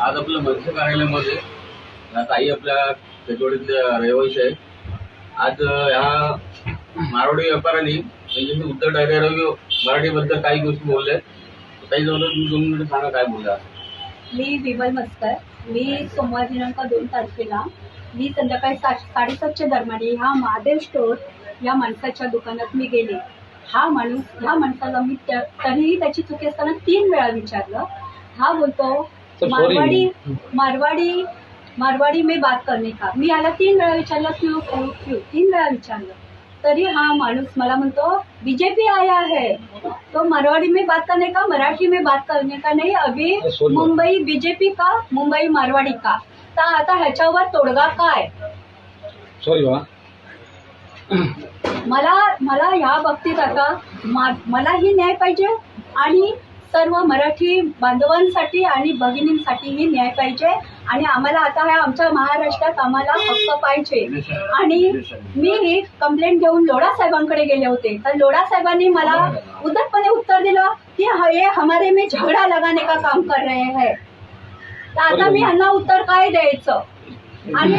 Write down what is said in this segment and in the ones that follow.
आज आपलं मत्स्य कार्यालयामध्ये ताई आपल्या खेतवाडीतल्या रहिवासी आहेत. आज ह्या मारवाडी व्यापाऱ्यांनी म्हणजे त्यांच्याशी उत्तर डायरेक्ट मराठीबद्दल काही गोष्टी बोलल्या ताई जवळ तुम्ही दोन मिनिटं सांगा काय बोलला मी विमल मस्कर. मी सोमवार दिनांक दोन तारखेला मी संध्याकाळी साडेसातच्या दरम्यान ह्या महादेव स्टोर या माणसाच्या दुकानात मी गेले. हा माणूस ह्या माणसाला मी तरीही त्याची चुकी असताना तीन वेळा विचारलं. हा बोलतो sorry. मारवाडी मारवाडी मारवाडी में बात करने का. मी याला तीन वेळा विचारलं क्यू क्यू क्यू? तीन वेळा विचारलं. तरी हा माणूस मला म्हणतो बीजेपी आया है. तो मारवाड़ी में बात करने का मराठी में बात करने का नहीं अभी. मुंबई बीजेपी का मुंबई मारवाडी का. तर आता ह्याच्यावर तोडगा काय? सॉरी मला मला ह्या बाबतीत आता मा मलाही न्याय पाहिजे आणि सर्व मराठी बांधवांसाठी आणि भगिनींसाठीही न्याय पाहिजे. आणि आम्हाला आता ह्या आमच्या महाराष्ट्रात आम्हाला हक्क पाहिजे. आणि मी ही कंप्लेंट घेऊन लोढा साहेबांकडे गेले होते. तर लोढा साहेबांनी मला उद्धटपणे उत्तर दिलं की ह- हमारे में झगडा लगाने का काम कर रहे हैं. तर आता मी ह्यांना उत्तर काय द्यायचं? आणि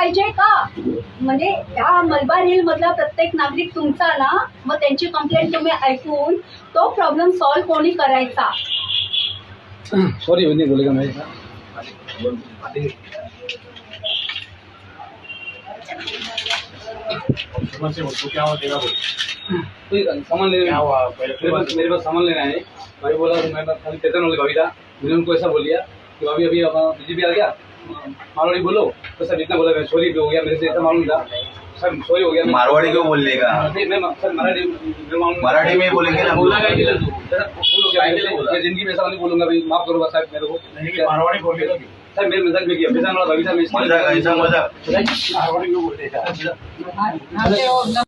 पाहिजे का? म्हणजे ह्या मलबार हिल मधला प्रत्येक नागरिक तुमचा ना मग त्यांची कंप्लेंट तुम्ही ऐकून तो प्रॉब्लेम सॉल्व्ह कोणी करायचा? सॉरी नहीं बोलेगा मैं कोई सामान लेने मेरे पास मेरे पास सामान लेना है। भाई बोला मैं खाली चेतन वाली भाभी था मैंने उनको ऐसा बोल दिया कि भाभी अभी बीजेपी आ गया? मारवाड़ी बोलो। तो सर इतना बोला मैं सॉरी हो गया मेरे से ऐसा मालूम था। सर सॉरी हो गया मारवाड़ी क्यों बोल देगा नहीं, मैं सर मराठी मैं मालूम- मराठी में बोलेंगे ना बोला काय हो गया काय जिंदगी में ऐसा नहीं बोलूंगा भाई माफ करो बस साहब मेरे को। मारवाडी बोलले सर मेरे मजाक में किया वाला मजाक ऐसा मजाक। मारवाड़ी देगा